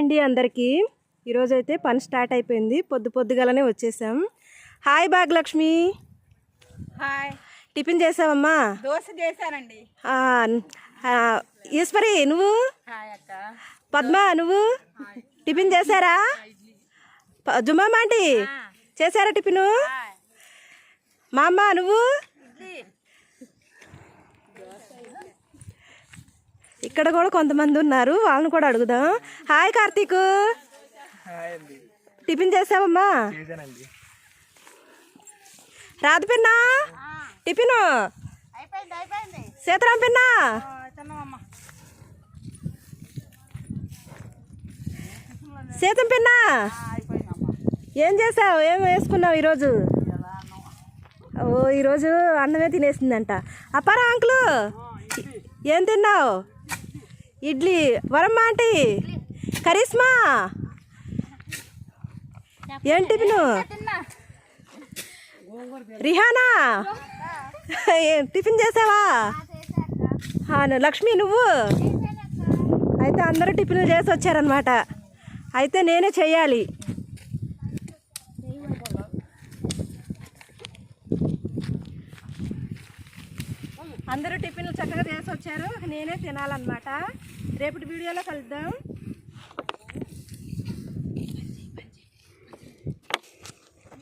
అండి అందరికీ. ఈరోజు అయితే పని స్టార్ట్ అయిపోయింది. పొద్దు పొద్దుగాలనే వచ్చేసాం. హాయ్ భాగ్యలక్ష్మి. హాయ్. టిఫిన్ చేసావమ్మా? దోశ చేశానండి. ఈశ్వరి నువ్వు? పద్మ నువ్వు? టిఫిన్ చేశారా? ప- జుమ్మా ఆంటీ. చేశారా టిఫిన్? మా అమ్మ నువ్వు? ఇక్కడ కూడా కొంతమంది ఉన్నారు. వాళ్ళని కూడా అడుగుదాం. హాయ్ కార్తీక్. హాయ్ అండి. టిఫిన్ చేసావమ్మా? చేశానండి. రాదు పిన్నా. టిఫిన్? అయిపోయింది అయిపోయింది. సీతారాం పిన్నా. సీతం పిన్నా. ఏం చేసావు? ఏం వేసుకున్నావు ఈరోజు? ఓ ఈరోజు అన్నమే తినేసిందంట. అప్పారా అంకులు? ఏం తిన్నావు? ఇడ్లీ వరమ్మ ఆంటీ. కరిస్మా ఏం టిఫిన్? రిహానా? టిఫిన్ చేసావా? లక్ష్మి నువ్వు? అయితే అందరూ టిఫిన్లు చేసి వచ్చారనమాట అయితే నేనే చెయ్యాలి అందరూ టిఫిన్లు చక్కగా చేసి వచ్చారు. నేనే తినాలన్నమాట. రేపటి వీడియోలో కలుద్దాం.